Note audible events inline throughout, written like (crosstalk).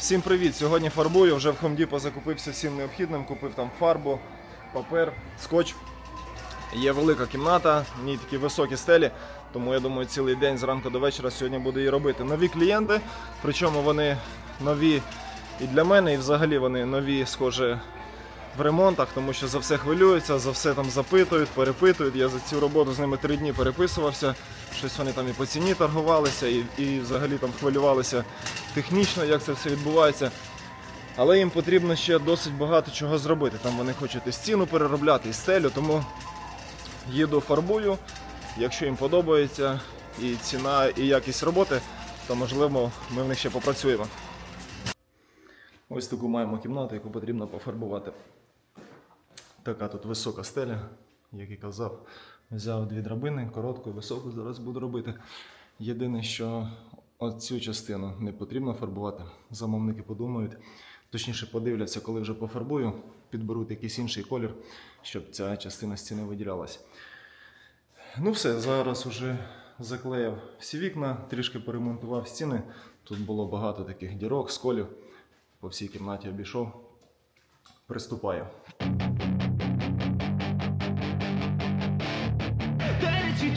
Всім привіт! Сьогодні фарбую. Вже в Хомдіпо закупився всім необхідним. Купив там фарбу, папер, скотч. Є велика кімната, в ній такі високі стелі, тому я думаю, цілий день зранку до вечора сьогодні буду її робити. Нові клієнти, причому вони нові і для мене, і взагалі вони нові, схоже, в ремонтах, тому що за все хвилюються, за все там запитують, перепитують. Я за цю роботу з ними три дні переписувався. Щось вони там і по ціні торгувалися, і, і взагалі там хвилювалися технічно, як це все відбувається. Але їм потрібно ще досить багато чого зробити. Там вони хочуть і стіну переробляти, і стелю, тому їду фарбую. Якщо їм подобається і ціна, і якість роботи, то можливо ми в них ще попрацюємо. Ось таку маємо кімнату, яку потрібно пофарбувати. Така тут висока стеля, як і казав. Взяв дві драбини, коротку і високу зараз буду робити. Єдине, що оцю частину не потрібно фарбувати. Замовники подумають, точніше подивляться, коли вже пофарбую, підберуть якийсь інший колір, щоб ця частина стіни виділялася. Ну все, зараз уже заклеїв всі вікна, трішки поремонтував стіни. Тут було багато таких дірок, сколів. По всій кімнаті обійшов. Приступаю.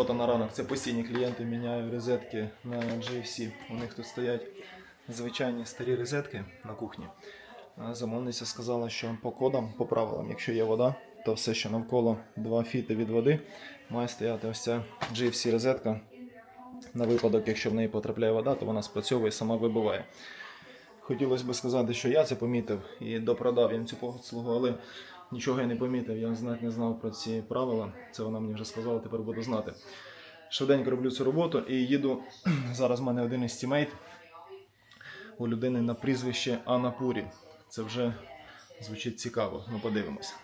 робота на ранок. Це постійні клієнти. Міняю розетки на GFC. У них тут стоять звичайні старі розетки на кухні. Замовниця сказала, що по кодам, по правилам, якщо є вода, то все, що навколо 2 фіти від води, має стояти ось ця GFC розетка. На випадок, якщо в неї потрапляє вода, то вона спрацьовує і сама вибиває. Хотілося б сказати, що я це помітив і допродав їм цю послугу, але нічого я не помітив. Я знати не знав про ці правила. Це вона мені вже сказала, тепер буду знати. Швиденько роблю цю роботу і їду. (clears throat) Зараз в мене один із тімейт у людини на прізвище Анапурі. Це вже звучить цікаво. Ну подивимося.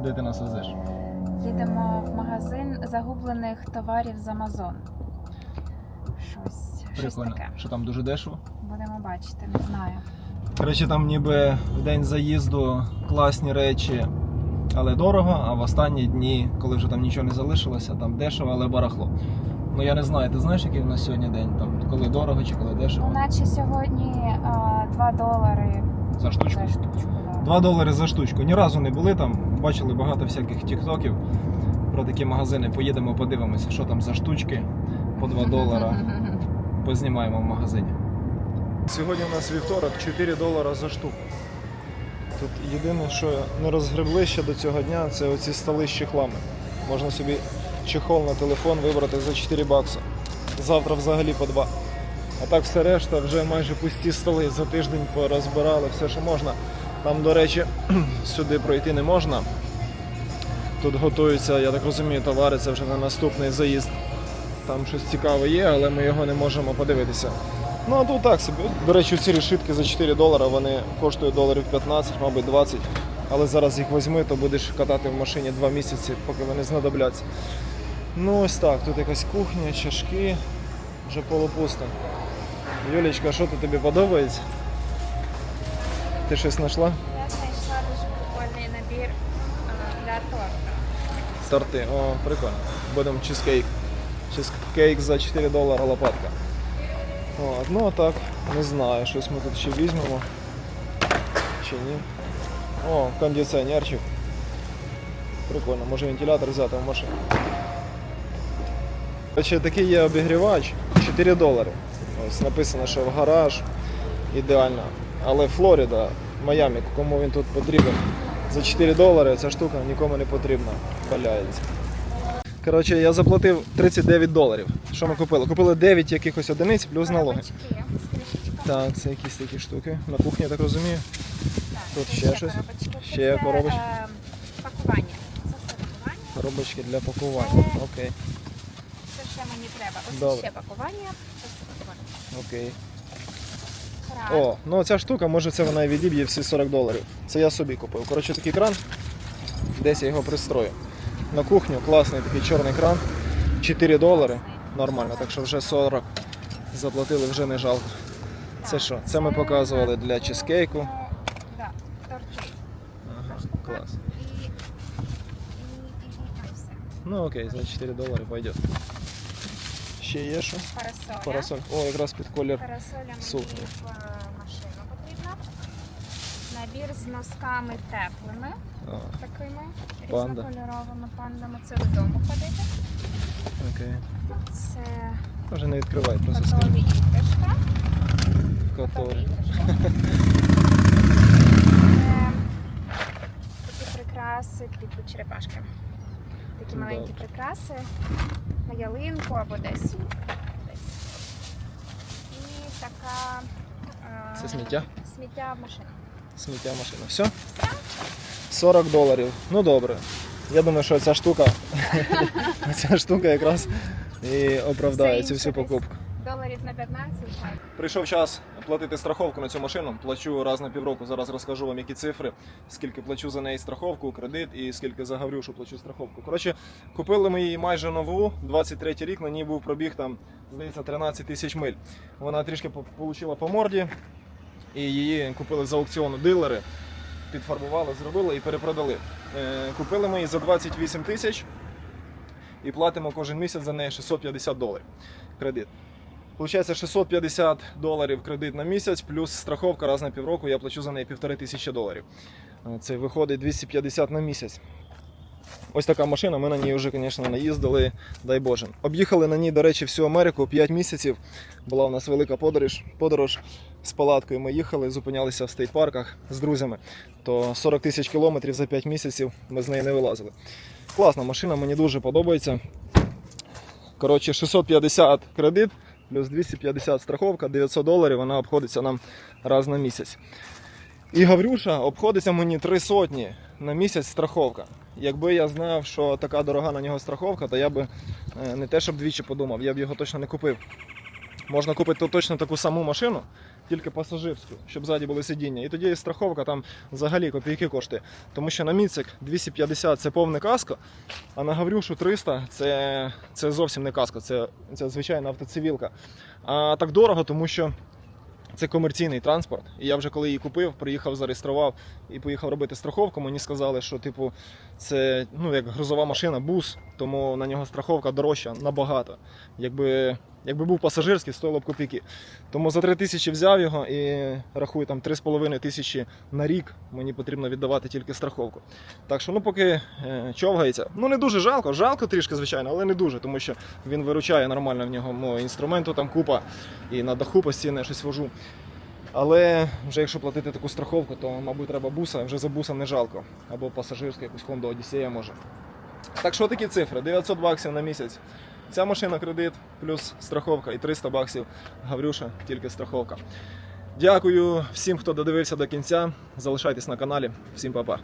Де ти нас везеш? Їдемо в магазин загублених товарів з Амазон. Щось, щось таке. Що там дуже дешево? Будемо бачити, не знаю. Коротше, там ніби в день заїзду класні речі, але дорого, а в останні дні, коли вже там нічого не залишилося, там дешево, але барахло. Ну я не знаю, ти знаєш, який в нас сьогодні день? Там коли дорого чи коли Ну, дешево? наче сьогодні а, 2 долари За штучку. за штучку. Да. 2 долари за штучку. Ні разу не були там, бачили багато всяких тіктоків про такі магазини. Поїдемо, подивимося, що там за штучки по 2 долара. (laughs) Познімаємо в магазині. Сьогодні у нас вівторок 4 долара за штуку. Тут єдине, що не розгребли ще до цього дня, це оці столи з чехлами. Можна собі чехол на телефон вибрати за 4 бакси. Завтра взагалі по 2. А так все решта вже майже пусті столи. За тиждень порозбирали все, що можна. Там, до речі, (clears throat) сюди пройти не можна. Тут готуються, я так розумію, товари, це вже на наступний заїзд. Там щось цікаве є, але ми його не можемо подивитися. Ну а тут так собі. До речі, ці решітки за 4 долара вони коштують доларів 15, мабуть 20. Але зараз їх візьми, то будеш катати в машині 2 місяці, поки вони знадобляться. Ну ось так, тут якась кухня, чашки, вже полупусто. Юлічка, що тут тобі подобається? Ти щось знайшла? Я знайшла дуже прикольний набір е, для торта. Торти. О, прикольно. Будемо чизкейк. Чизкейк за 4 долара лопатка. От, ну а так, не знаю, щось ми тут ще візьмемо. Чи ні. О, кондиціонерчик. Прикольно, може вентилятор взяти в машину. Короче, такий є обігрівач 4 долари. Ось написано, що в гараж ідеально. Але Флорида, Майамі, кому він тут потрібен. За 4 долари ця штука нікому не потрібна. Валяється. Коротше, я заплатив 39 доларів. Що ми купили? Купили 9 якихось одиниць плюс налоги. Так, це якісь такі штуки. На кухні, я так розумію. Тут ще щось? Ще коробочки? е, Пакування. Коробочки для пакування. Окей. Це ще мені треба. Ось ще пакування. Окей. О, ну ця штука, може це вона і відіб'є всі 40 доларів. Це я собі купив. Коротше, такий кран. Десь я його пристрою. На кухню класний такий чорний кран. 4 долари. Нормально, так що вже 40 заплатили, вже не жалко. Це що? Це ми показували для чизкейку. Ага, клас. Ну окей, за 4 долари пойдет. Ще є що? Парасоль. О, якраз під колір. В е, машину потрібна. Набір з носками теплими, Панда. різнокольоровими пандами. Це додому ходити. окей. Це Може не відкривай, просто скажи. готові іграшка. Готові. Це (laughs) такі прикраси, квітку черепашки. Такі маленькі Добре. прикраси на ялинку або десь. десь. І така. е, Це сміття? Сміття в машину. Сміття машина. Все? 40 доларів. Ну добре. Я думаю, що ця штука, (laughs) ця штука якраз і оправдає цю всю покупку. Доларів на 15, так. Прийшов час платити страховку на цю машину. Плачу раз на півроку. Зараз розкажу вам, які цифри, скільки плачу за неї страховку, кредит і скільки за Гаврюшу плачу страховку. Коротше, купили ми її майже нову, 23 рік, на ній був пробіг там, здається, 13 тисяч миль. Вона трішки получила по морді, і її купили з аукціону дилери, підфарбували, зробили і перепродали. Е, Купили ми її за 28 тисяч і платимо кожен місяць за неї 650 доларів кредит. Получається 650 доларів кредит на місяць, плюс страховка раз на півроку, я плачу за неї півтори тисячі доларів. Е, Це виходить 250 на місяць. Ось така машина, ми на ній вже, звісно, наїздили, дай Боже. Об'їхали на ній, до речі, всю Америку 5 місяців. Була у нас велика подорож, подорож з палаткою. Ми їхали, зупинялися в стейт-парках з друзями. То 40 тисяч кілометрів за 5 місяців ми з неї не вилазили. Класна машина, мені дуже подобається. Коротше, 650 кредит, плюс 250 страховка, 900 доларів, вона обходиться нам раз на місяць. І Гаврюша обходиться мені 3 сотні на місяць страховка. Якби я знав, що така дорога на нього страховка, то я би е, не те, щоб двічі подумав, я б його точно не купив. Можна купити то- точно таку саму машину, тільки пасажирську, щоб ззаді були сидіння. І тоді і страховка там взагалі копійки коштує. Тому що на Міцик 250 це повне каско, а на Гаврюшу 300 це, це зовсім не каско, це, це звичайна автоцивілка. А так дорого, тому що це комерційний транспорт. І я вже коли її купив, приїхав, зареєстрував і поїхав робити страховку. Мені сказали, що типу це ну як грузова машина, бус, тому на нього страховка дорожча набагато. Якби, якби був пасажирський, стоїло б копійки. Тому за 3 тисячі взяв його і рахую там 3,5 тисячі на рік мені потрібно віддавати тільки страховку. Так що ну поки е, човгається. Ну не дуже жалко, жалко трішки, звичайно, але не дуже, тому що він виручає нормально в нього мого інструменту там купа і на даху постійно я щось вожу. Але вже якщо платити таку страховку, то, мабуть, треба буса, вже за буса не жалко. Або пасажирську якусь Honda Odyssey може. Так що такі цифри: 900 баксів на місяць. Ця машина кредит, плюс страховка і 300 баксів. Гаврюша, тільки страховка. Дякую всім, хто додивився до кінця. Залишайтесь на каналі. Всім па-па.